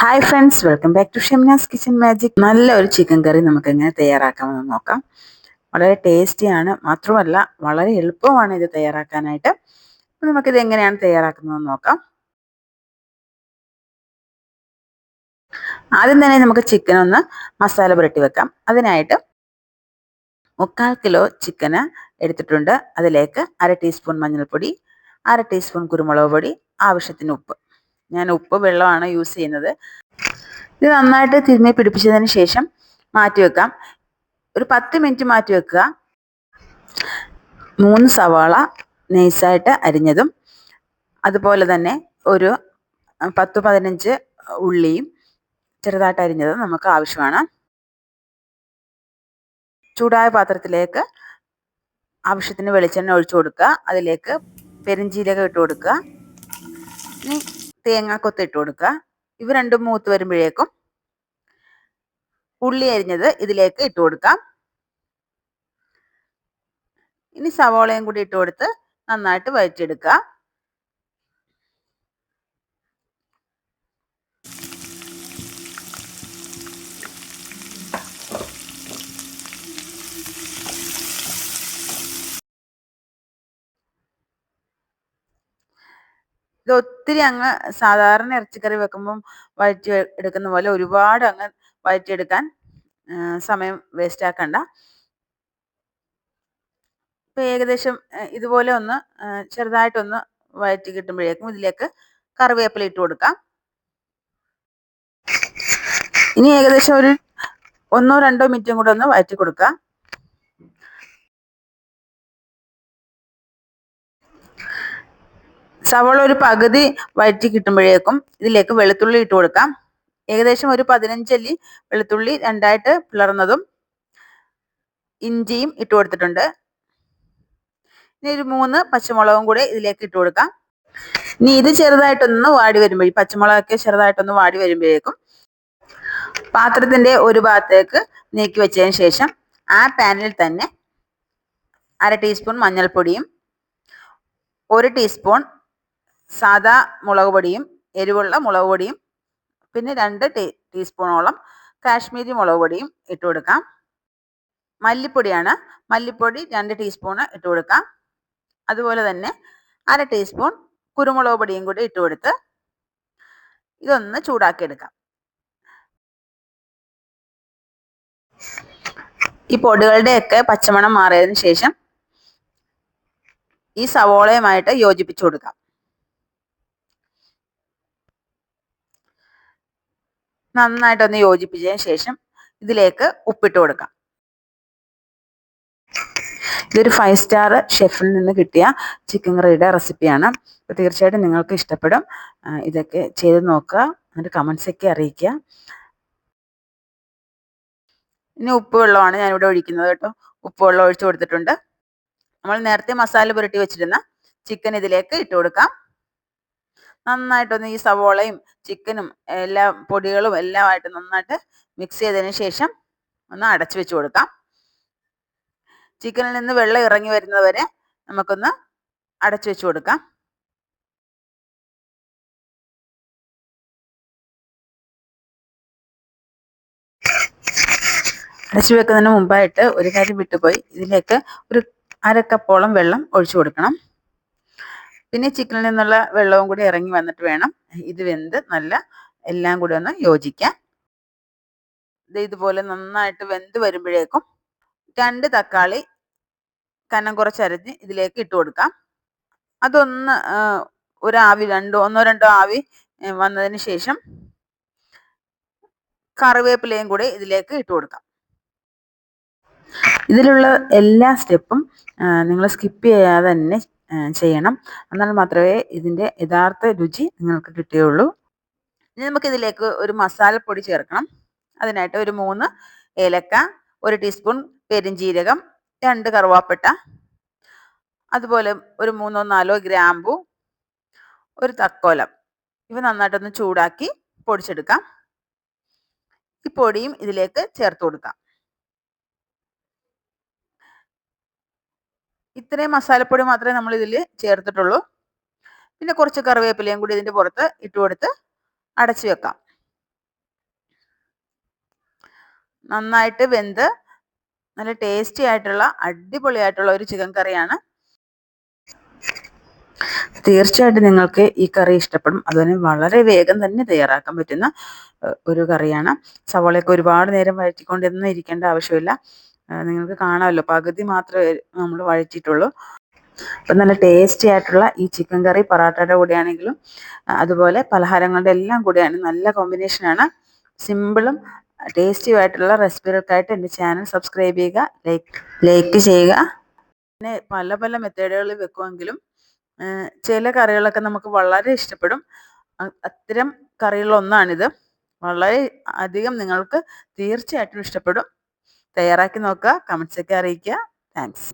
Hi friends welcome back to Shemina's kitchen magic നല്ല ഒരു chicken കറി നമുക്ക് എങ്ങനെ തയ്യാറാക്കാമെന്ന് നോക്കാം. വളരെ ടേസ്റ്റിയാണ് മാത്രമല്ല വളരെ എളുപ്പമാണ് ഇത് തയ്യാറാക്കാനായിട്ട്. അപ്പം നമുക്കിത് എങ്ങനെയാണ് തയ്യാറാക്കുന്നതെന്ന് നോക്കാം. ആദ്യം തന്നെ നമുക്ക് ചിക്കൻ ഒന്ന് മസാല പുരട്ടി വെക്കാം. അതിനായിട്ട് മുക്കാൽ കിലോ ചിക്കന് എടുത്തിട്ടുണ്ട്. അതിലേക്ക് അര ടീസ്പൂൺ മഞ്ഞൾപ്പൊടി അര ടീസ്പൂൺ കുരുമുളക് പൊടി ആവശ്യത്തിന് ഉപ്പ്. ഞാൻ ഉപ്പ് വെള്ളമാണ് യൂസ് ചെയ്യുന്നത്. ഇത് നന്നായിട്ട് തിരുമ്മി പിടിപ്പിച്ചതിന് ശേഷം മാറ്റി വെക്കാം. ഒരു പത്ത് മിനിറ്റ് മാറ്റി വെക്കുക. മൂന്ന് സവാള നൈസായിട്ട് അരിഞ്ഞതും അതുപോലെ തന്നെ ഒരു പത്ത് പതിനഞ്ച് ഉള്ളിയും ചെറുതായിട്ട് അരിഞ്ഞത് നമുക്ക് ആവശ്യമാണ്. ചൂടായ പാത്രത്തിലേക്ക് ആവശ്യത്തിന് വെളിച്ചെണ്ണ ഒഴിച്ചു കൊടുക്കുക. അതിലേക്ക് പെരിഞ്ചീരകം ഇട്ട് കൊടുക്കുക. തേങ്ങാക്കൊത്ത് ഇട്ട് കൊടുക്കുക. ഇവ രണ്ടും മൂത്ത് വരുമ്പോഴേക്കും ഉള്ളി അരിഞ്ഞത് ഇതിലേക്ക് ഇട്ട് കൊടുക്കാം. ഇനി സവോളയും കൂടി ഇട്ട് കൊടുത്ത് നന്നായിട്ട് വഴറ്റിയെടുക്കുക ഇത് ഒത്തിരി അങ്ങ് സാധാരണ ഇറച്ചിക്കറി വെക്കുമ്പം വഴറ്റി എടുക്കുന്ന പോലെ ഒരുപാട് അങ്ങ് വഴറ്റിയെടുക്കാൻ സമയം വേസ്റ്റ് ആക്കണ്ട. ഇപ്പം ഏകദേശം ഇതുപോലെ ഒന്ന് ചെറുതായിട്ടൊന്ന് വഴറ്റി കിട്ടുമ്പോഴേക്കും ഇതിലേക്ക് കറിവേപ്പില ഇട്ട് കൊടുക്കാം. ഇനി ഏകദേശം ഒരു ഒന്നോ രണ്ടോ മിനിറ്റും കൂടെ ഒന്ന് വഴറ്റി കൊടുക്കുക സവോള ഒരു പകുതി വഴറ്റി കിട്ടുമ്പോഴേക്കും ഇതിലേക്ക് വെളുത്തുള്ളി ഇട്ട് കൊടുക്കാം. ഏകദേശം ഒരു പതിനഞ്ചല്ലി വെളുത്തുള്ളി രണ്ടായിട്ട് പിളർന്നതും ഇഞ്ചിയും ഇട്ട് കൊടുത്തിട്ടുണ്ട്. ഇനി ഒരു മൂന്ന് പച്ചമുളകും കൂടെ ഇതിലേക്ക് ഇട്ട് കൊടുക്കാം. ഇനി ഇത് ചെറുതായിട്ടൊന്ന് വാടി വരുമ്പോഴേ പച്ചമുളകൊക്കെ ചെറുതായിട്ടൊന്ന് വാടി വരുമ്പോഴേക്കും പാത്രത്തിന്റെ ഒരു ഭാഗത്തേക്ക് നീക്കി വെച്ചതിന് ശേഷം ആ പാനിൽ തന്നെ അര ടീസ്പൂൺ മഞ്ഞൾപ്പൊടിയും ഒരു ടീസ്പൂൺ സാദാ മുളക് പൊടിയും എരിവുള്ള മുളക് പൊടിയും പിന്നെ രണ്ട് ടീ ടീസ്പൂണോളം കാശ്മീരി മുളക് പൊടിയും ഇട്ട് കൊടുക്കാം. മല്ലിപ്പൊടിയാണ്. മല്ലിപ്പൊടി രണ്ട് ടീസ്പൂണ് ഇട്ട് കൊടുക്കാം. അതുപോലെ തന്നെ അര ടീസ്പൂൺ കുരുമുളക് പൊടിയും കൂടി ഇട്ട് കൊടുത്ത് ഇതൊന്ന് ചൂടാക്കിയെടുക്കാം. ഈ പൊടികളുടെയൊക്കെ പച്ചമണം മാറിയതിന് ശേഷം ഈ സവോളയുമായിട്ട് യോജിപ്പിച്ചു കൊടുക്കാം. നന്നായിട്ടൊന്ന് യോജിപ്പിച്ചതിന് ശേഷം ഇതിലേക്ക് ഉപ്പിട്ട് കൊടുക്കാം. ഇതൊരു ഫൈവ് സ്റ്റാർ ഷെഫിൽ നിന്ന് കിട്ടിയ ചിക്കൻ കറിയുടെ റെസിപ്പിയാണ് അപ്പോൾ തീർച്ചയായിട്ടും നിങ്ങൾക്ക് ഇഷ്ടപ്പെടും. ഇതൊക്കെ ചെയ്ത് നോക്കുക. എന്നിട്ട് കമൻസൊക്കെ അറിയിക്കുക. ഇനി ഉപ്പ് വെള്ളമാണ് ഞാനിവിടെ ഒഴിക്കുന്നത് കേട്ടോ. ഉപ്പ് വെള്ളം ഒഴിച്ചു കൊടുത്തിട്ടുണ്ട്. നമ്മൾ നേരത്തെ മസാല പുരട്ടി വെച്ചിരുന്ന ചിക്കൻ ഇതിലേക്ക് ഇട്ട് കൊടുക്കാം. നന്നായിട്ടൊന്ന് ഈ സവോളയും ചിക്കനും എല്ലാ പൊടികളും എല്ലാമായിട്ട് നന്നായിട്ട് മിക്സ് ചെയ്തതിന് ശേഷം ഒന്ന് അടച്ചു വെച്ച് കൊടുക്കാം. ചിക്കനിൽ നിന്ന് വെള്ളം ഇറങ്ങി വരുന്നത് വരെ നമുക്കൊന്ന് അടച്ചു വെച്ച് കൊടുക്കാം. അടച്ചു വെക്കുന്നതിന് മുമ്പായിട്ട് ഒരു കാര്യം വിട്ടുപോയി. ഇതിലേക്ക് ഒരു അരക്കപ്പോളം വെള്ളം ഒഴിച്ചു കൊടുക്കണം. പിന്നെ ചിക്കനിൽ നിന്നുള്ള വെള്ളവും കൂടി ഇറങ്ങി വന്നിട്ട് വേണം ഇത് വെന്ത് നല്ല എല്ലാം കൂടി ഒന്ന് യോജിക്കാൻ. ഇത് ഇതുപോലെ നന്നായിട്ട് വെന്ത് വരുമ്പോഴേക്കും രണ്ട് തക്കാളി കനം കുറച്ചരഞ്ഞ് ഇതിലേക്ക് ഇട്ട് കൊടുക്കാം. അതൊന്ന് ഒരാവി രണ്ടോ ഒന്നോ രണ്ടോ ആവി വന്നതിന് ശേഷം കറിവേപ്പിലയും കൂടി ഇതിലേക്ക് ഇട്ട് കൊടുക്കാം. ഇതിലുള്ള എല്ലാ സ്റ്റെപ്പും നിങ്ങൾ സ്കിപ്പ് ചെയ്യാതെ തന്നെ ചെയ്യണം. എന്നാൽ മാത്രമേ ഇതിന്റെ യഥാർത്ഥ രുചി നിങ്ങൾക്ക് കിട്ടുകയുള്ളൂ ഇനി നമുക്കിതിലേക്ക് ഒരു മസാലപ്പൊടി ചേർക്കണം. അതിനായിട്ട് ഒരു മൂന്ന് ഏലക്ക ഒരു ടീസ്പൂൺ പെരിഞ്ജീരകം രണ്ട് കറുവാപ്പട്ട അതുപോലെ ഒരു മൂന്നോ നാലോ ഗ്രാമ്പു ഒരു തക്കോലം. ഇവ നന്നായിട്ടൊന്ന് ചൂടാക്കി പൊടിച്ചെടുക്കാം. ഈ പൊടിയും ഇതിലേക്ക് ചേർത്ത് കൊടുക്കാം. ഇത്രയും മസാലപ്പൊടി മാത്രമേ നമ്മൾ ഇതിൽ ചേർത്തിട്ടുള്ളൂ. പിന്നെ കുറച്ച് കറിവേപ്പിലയും കൂടി ഇതിന്റെ പുറത്ത് ഇട്ട് കൊടുത്ത് അടച്ചു വെക്കാം. നന്നായിട്ട് വെന്ത് നല്ല ടേസ്റ്റി ആയിട്ടുള്ള അടിപൊളിയായിട്ടുള്ള ഒരു ചിക്കൻ കറിയാണ്. തീർച്ചയായിട്ടും നിങ്ങൾക്ക് ഈ കറി ഇഷ്ടപ്പെടും. അതുപോലെ വളരെ വേഗം തന്നെ തയ്യാറാക്കാൻ പറ്റുന്ന ഒരു കറിയാണ്. സവോളയൊക്കെ ഒരുപാട് നേരം വഴറ്റിക്കൊണ്ടൊന്നും ഇരിക്കേണ്ട ആവശ്യമില്ല. നിങ്ങൾക്ക് കാണാമല്ലോ. പകുതി മാത്രമേ നമ്മൾ വഴറ്റിയിട്ടുള്ളൂ. അപ്പം നല്ല ടേസ്റ്റി ആയിട്ടുള്ള ഈ ചിക്കൻ കറി പൊറാട്ടയുടെ കൂടെയാണെങ്കിലും അതുപോലെ പലഹാരങ്ങളുടെ എല്ലാം കൂടെയാണ്. നല്ല കോമ്പിനേഷനാണ് സിമ്പിളും ടേസ്റ്റി ആയിട്ടുള്ള റെസിപ്പികൾക്കായിട്ട് എന്റെ ചാനൽ സബ്സ്ക്രൈബ് ചെയ്യുക ലൈക്ക് ലൈക്ക് ചെയ്യുക. പിന്നെ പല പല മെത്തേഡുകളിൽ വെക്കുമെങ്കിലും ചില കറികളൊക്കെ നമുക്ക് വളരെ ഇഷ്ടപ്പെടും. അത്തരം കറികളിലൊന്നാണിത് വളരെ അധികം നിങ്ങൾക്ക് തീർച്ചയായിട്ടും ഇഷ്ടപ്പെടും. തയ്യാറാക്കി നോക്കുക. കമൻസ് ഒക്കെ അറിയിക്കുക. താങ്ക്സ്.